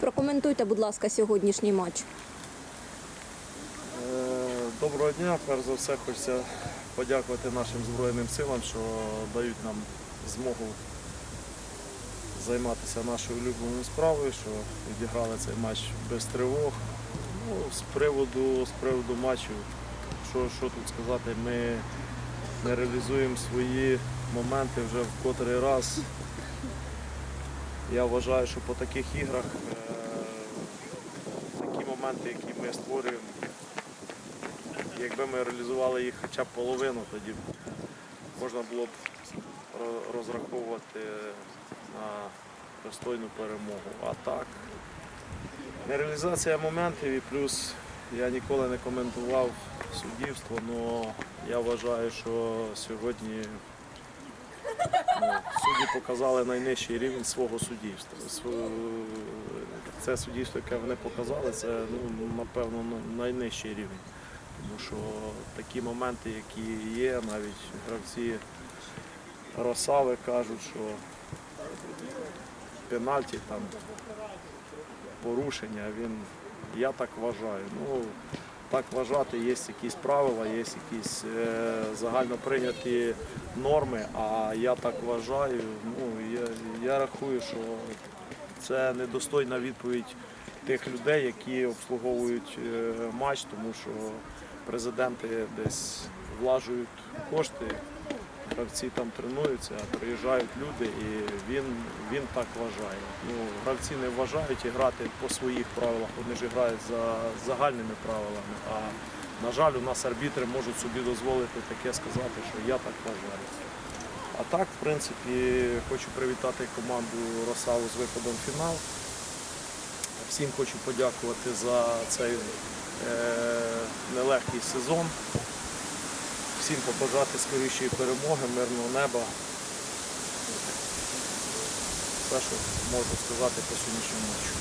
Прокоментуйте, будь ласка, сьогоднішній матч. Е, Доброго дня. Перш за все хочеться подякувати нашим Збройним силам, що дають нам змогу займатися нашою улюбленою справою, що відіграли цей матч без тривог. Ну, з приводу, з приводу матчу, що, що тут сказати, ми не реалізуємо свої моменти вже в котрий раз. Я вважаю, що по таких іграх е, такі моменти, які ми створюємо, якби ми реалізували їх хоча б половину, тоді можна було б розраховувати на достойну перемогу. А так, нереалізація моментів і плюс я ніколи не коментував суддівство, але я вважаю, що сьогодні судді показали найнижчий рівень свого суддівства. Це суддівство, яке вони показали, це ну, напевно ну, найнижчий рівень. Тому що такі моменти, які є, навіть гравці Росави кажуть, що пенальті там порушення, він, я так вважаю. Ну, так вважати, є якісь правила, є якісь е, загально прийняті норми, а я так вважаю. Ну, я, я рахую, що це недостойна відповідь тих людей, які обслуговують е, матч, тому що президенти десь влажують кошти, гравці там тренуються, приїжджають люди, і він, він так вважає. Ну, гравці не вважають грати по своїх правилах, вони ж грають за загальними правилами. А на жаль, у нас арбітри можуть собі дозволити таке сказати, що я так вважаю. А так, в принципі, хочу привітати команду Росаву з виходом в фінал. Всім хочу подякувати за цей е, нелегкий сезон. Всім побажати скорішої перемоги, мирного неба. Все, що можу сказати по сьогоднішньому матчу.